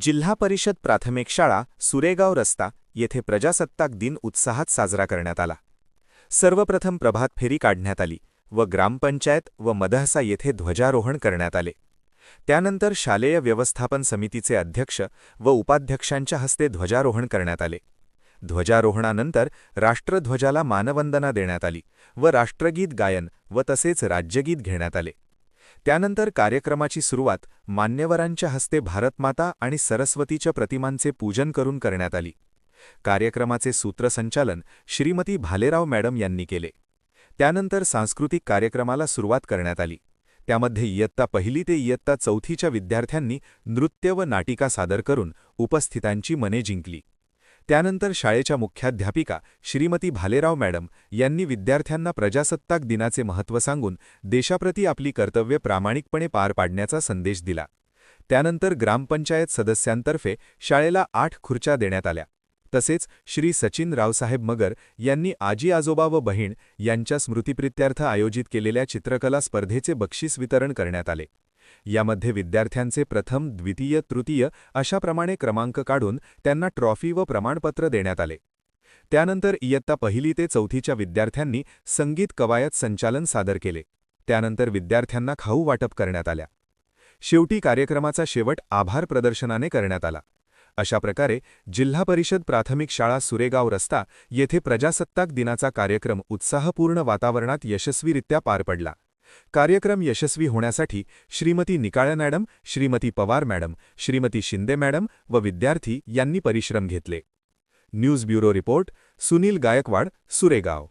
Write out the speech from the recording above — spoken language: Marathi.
जिल्हा परिषद प्राथमिक शाळा सुरेगाव रस्ता येथे प्रजासत्ताक दिन उत्साहात साजरा करण्यात आला. सर्वप्रथम प्रभात फेरी काढण्यात आली व ग्रामपंचायत व मदहसा येथे ध्वजारोहण करण्यात आले. त्यानंतर शालेय व्यवस्थापन समितीचे अध्यक्ष व उपाध्यक्षांच्या हस्ते ध्वजारोहण करण्यात आले. ध्वजारोहणानंतर राष्ट्रध्वजाला मानवंदना देण्यात आली व राष्ट्रगीत गायन व तसेच राज्यगीत घेण्यात आले. त्यानंतर कार्यक्रमाची सुरुवात मान्यवरांच्या हस्ते भारतमाता आणि सरस्वतीच्या प्रतिमांचे पूजन करून करण्यात आली. कार्यक्रमाचे सूत्रसंचालन श्रीमती भालेराव मॅडम यांनी केले. त्यानंतर सांस्कृतिक कार्यक्रमाला सुरुवात करण्यात आली. त्यामध्ये इयत्ता पहिली ते इयत्ता चौथीच्या विद्यार्थ्यांनी नृत्य व नाटिका सादर करून उपस्थितांची मने जिंकली. त्यानंतर शाळेच्या मुख्याध्यापिका श्रीमती भालेराव मॅडम यांनी विद्यार्थ्यांना प्रजासत्ताक दिनाचे महत्त्व सांगून देशाप्रती आपली कर्तव्य प्रामाणिकपणे पार पाडण्याचा संदेश दिला. त्यानंतर ग्रामपंचायत सदस्यांतर्फे शाळेला आठ खुर्च्या देण्यात आल्या. तसेच श्री सचिन रावसाहेब मगर यांनी आजी आजोबा व बहीण यांच्या स्मृतिप्रित्यर्थ आयोजित केलेल्या चित्रकला स्पर्धेचे बक्षीस वितरण करण्यात आले. यामध्ये विद्यार्थ्यांचे प्रथम द्वितीय तृतीय अशाप्रमाणे क्रमांक काढून त्यांना ट्रॉफी व प्रमाणपत्र देण्यात आले. त्यानंतर इयत्ता पहिली ते चौथीच्या विद्यार्थ्यांनी संगीत कवायत संचालन सादर केले. त्यानंतर विद्यार्थ्यांना खाऊ वाटप करण्यात आल्या. शेवटी कार्यक्रमाचा शेवट आभार प्रदर्शनाने करण्यात आला. अशा प्रकारे जिल्हा परिषद प्राथमिक शाळा सुरेगाव रस्ता येथे प्रजासत्ताक दिनाचा कार्यक्रम उत्साहपूर्ण वातावरणात यशस्वीरित्या पार पडला. कार्यक्रम यशस्वी होण्यासाठी Shrimati Nikalya madam Shrimati Pawar madam Shrimati Shinde madam व विद्यार्थी यांनी परिश्रम घेतले. News bureau report Sunil Gaikwad Suregaon.